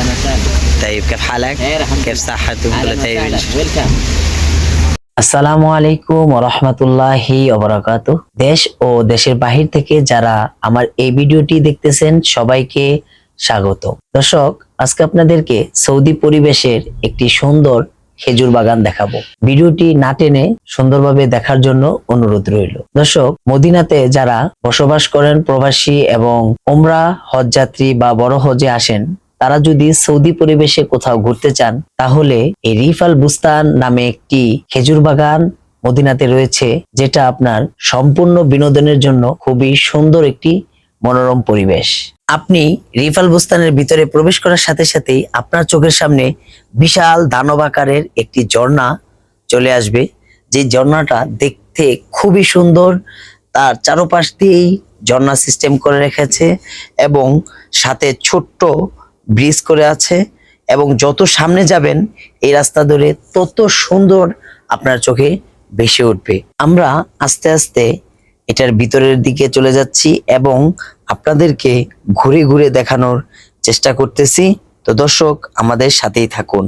اهلا وسهلا طيب كيف حالك؟ خير الحمد كيف لله. صحتك؟ اهلا كله طيب إن وسهلا شاء الله. ويلكم আসসালামু আলাইকুম রহমতুল্লাহি অবরাকাত দেশ ও দেশের বাহির থেকে যারা আমার এই ভিডিওটি দেখতেছেন সবাইকে স্বাগত দর্শক আজকে আপনাদেরকে সৌদি পরিবেশের একটি সুন্দর খেজুর বাগান দেখাবো ভিডিওটি না টেনে সুন্দরভাবে দেখার জন্য অনুরোধ রইল দর্শক মদিনাতে যারা বসবাস করেন প্রবাসী এবং ওমরা হজ যাত্রী বা বড় হজে আসেন তারা যদি সৌদি পরিবেশে কোথাও ঘুরতে চান, তাহলে এই রিফাল বুস্তান নামে একটি খেজুর বাগান মদিনাতে রয়েছে, যেটা আপনার সম্পূর্ণ বিনোদনের জন্য খুবই সুন্দর একটি মনোরম পরিবেশ। আপনি রিফাল বুস্তানের ভিতরে প্রবেশ করার সাথে সাথেই আপনার চোখের সামনে বিশাল দানব আকারের একটি ঝর্ণা চলে আসবে। যে ঝর্ণাটা দেখতে খুবই সুন্দর, তার চারপাশ দিয়েই ঝর্ণা সিস্টেম করে রেখেছে এবং সাথে ছোট্ট ব্রিজ করে আছে এবং যত সামনে যাবেন এই রাস্তা ধরে তত সুন্দর আপনার চোখে ভেসে উঠবে। আমরা আস্তে আস্তে এটার ভিতরের দিকে চলে যাচ্ছি এবং আপনাদেরকে ঘুরে ঘুরে দেখানোর চেষ্টা করতেছি। তো দর্শক, আমাদের সাথেই থাকুন।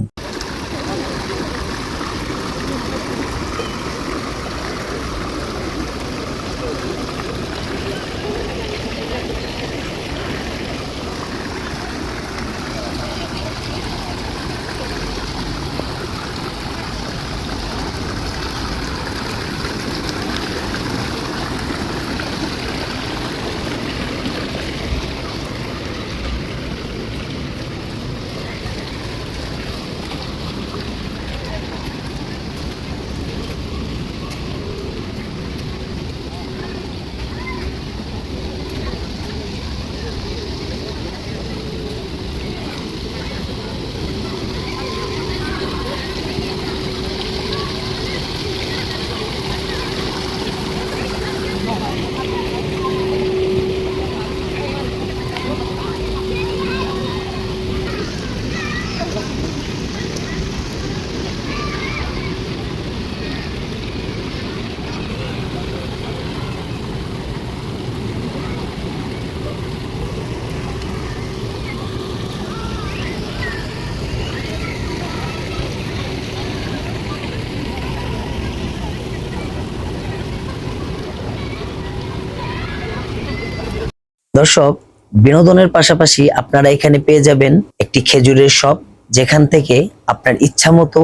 দর্শক, বিনোদনের পাশাপাশি আপনারা এখানে পেয়ে যাবেন একটি খেজুরের শপ, যেখান থেকে আপনার ইচ্ছা মতো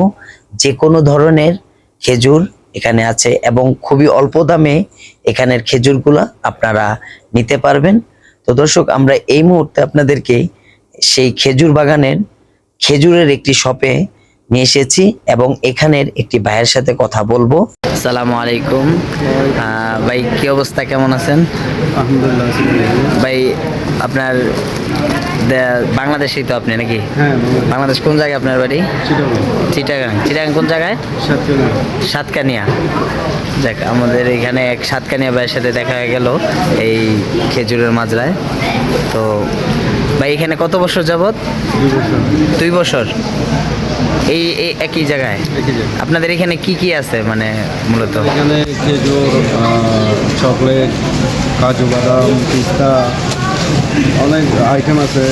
যে কোনো ধরনের খেজুর এখানে আছে এবং খুবই অল্প দামে এখানের খেজুরগুলা আপনারা নিতে পারবেন। তো দর্শক, আমরা এই মুহূর্তে আপনাদেরকে সেই খেজুর বাগানের খেজুরের একটি শপে নিয়ে এসেছি এবং এখানের একটি ভাইয়ের সাথে কথা বলব। আসসালামু আলাইকুম। ভাই কি অবস্থা? কেমন আছেন? ভাই আপনার বাংলাদেশেই তো আপনি নাকি? হ্যাঁ বাংলাদেশ। কোন জায়গায় আপনার বাড়ি? চিটাগং। চিটাগাং। চিটাগাং কোন জায়গায়? সাতকানিয়া। দেখ আমাদের এখানে এক সাতকানিয়া ভাইয়ের সাথে দেখা হয়ে গেল এই খেজুরের মাজরায়। তো ভাই এখানে কত বছর যাবত দুই বছর। দুই বছর। এই এই একই জায়গায়? আপনাদের এখানে কি কি আছে মানে মূলত? এখানে খেজুর চকলেট কাজু বাদাম পিস্তা অনেক আইটেম আছে।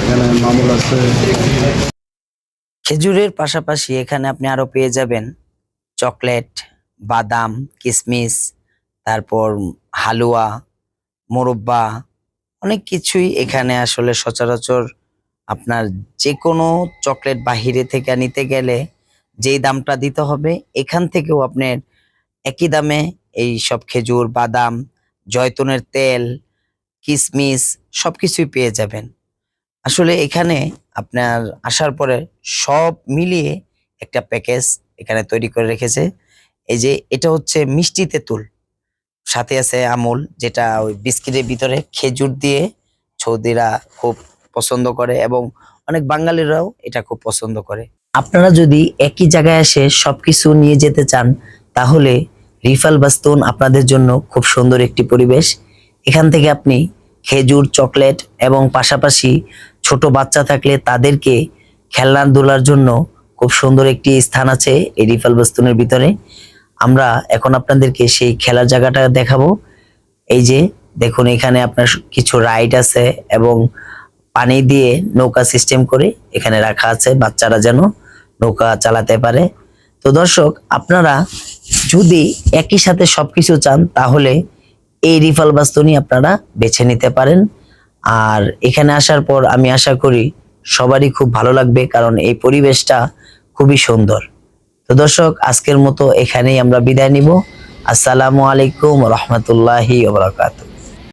এখানে মামুল আছে। খেজুরের পাশাপাশি এখানে আপনি আরও পেয়ে যাবেন চকলেট বাদাম কিশমিশ তারপর হালুয়া মোরব্বা অনেক কিছুই এখানে আসলে সচরাচর আপনার যে কোনো চকলেট বাহিরে থেকে নিতে গেলে যেই দামটা দিতে হবে, এখান থেকেও আপনার একই দামে এই সব খেজুর, বাদাম, জয়তুনের তেল কিশমিশ সবকিছুই পেয়ে যাবেন। আসলে এখানে আপনার আসার পরে সব মিলিয়ে একটা প্যাকেজ এখানে তৈরি করে রেখেছে। এই যে এটা হচ্ছে মিষ্টি তেঁতুল। সাথে আছে আমুল, যেটা ওই বিস্কিটের ভিতরে খেজুর দিয়ে সৌদিরা খুব পছন্দ করে এবং অনেক বাঙালিরাও এটা খুব পছন্দ করে। আপনারা যদি একই জায়গায় এসে সবকিছু নিয়ে যেতে চান, তাহলে রিফাল বাস্তুন আপনাদের জন্য খুব সুন্দর একটি পরিবেশ। এখান থেকে আপনি খেজুর, চকলেট এবং পাশাপাশি ছোট বাচ্চা থাকলে তাদেরকে খেলনাধুলার জন্য খুব সুন্দর একটি স্থান আছে এই রিফাল বাস্তুনের ভিতরে। আমরা এখন আপনাদেরকে সেই খেলার জায়গাটা দেখাবো। এই যে দেখুন এখানে আপনার কিছু রাইড আছে এবং পানি দিয়ে নৌকা সিস্টেম করে এখানে রাখা আছে, বাচ্চারা যেন নৌকা চালাতে পারে। তো দর্শক, আপনারা যদি একই সাথে সবকিছু চান, তাহলে এই রিফাল বাস্তনি আপনারা বেছে নিতে পারেন। আর এখানে আসার পর আমি আশা করি সবারই খুব ভালো লাগবে, কারণ এই পরিবেশটা খুবই সুন্দর। তো দর্শক, আজকের মতো এখানেই আমরা বিদায় নিব। আসসালামু আলাইকুম রহমতুল্লাহি ওবরাকাতুহ